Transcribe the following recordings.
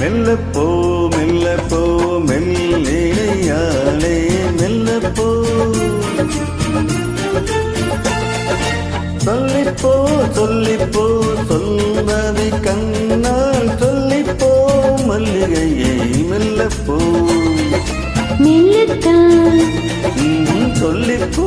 மெல்ல போ மெல்ல போ மெல்லிடையாளே மெல்ல போ. சொல்லிப்போ சொல்லிப்போ சொல்வதை கண்ணால் சொல்லிப்போ மல்லிகையை மெல்ல போ. ம், சொல்லிப்போ.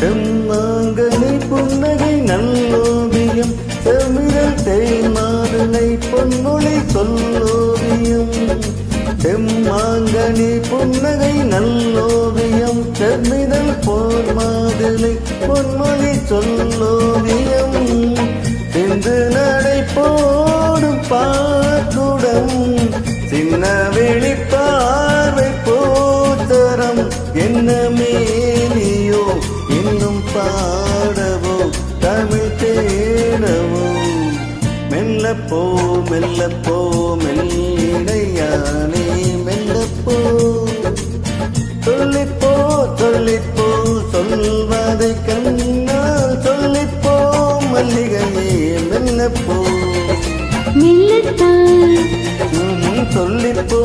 செம்மாங்கனி புன்னகை நல்லோவியம் செமிழல் தேய்மாதனை பொன்மொழி சொல்லோவியம். செம்மாங்கனி புன்னகை நல்லோவியம் செம்மிதல் போர் மாதலை பொன்மொழி சொல்லோவியம். சிந்து நடை போடும் பா தமிழ் தேடவும் மெல்ல போ மெல்ல போ மெல்லையானே மெல்ல போ சொல்லிப்போ சொல்லிப்போ சொல்வதை கண்ணால் சொல்லிப்போ மல்லிகையே மெல்ல போ சொல்லிப்போ.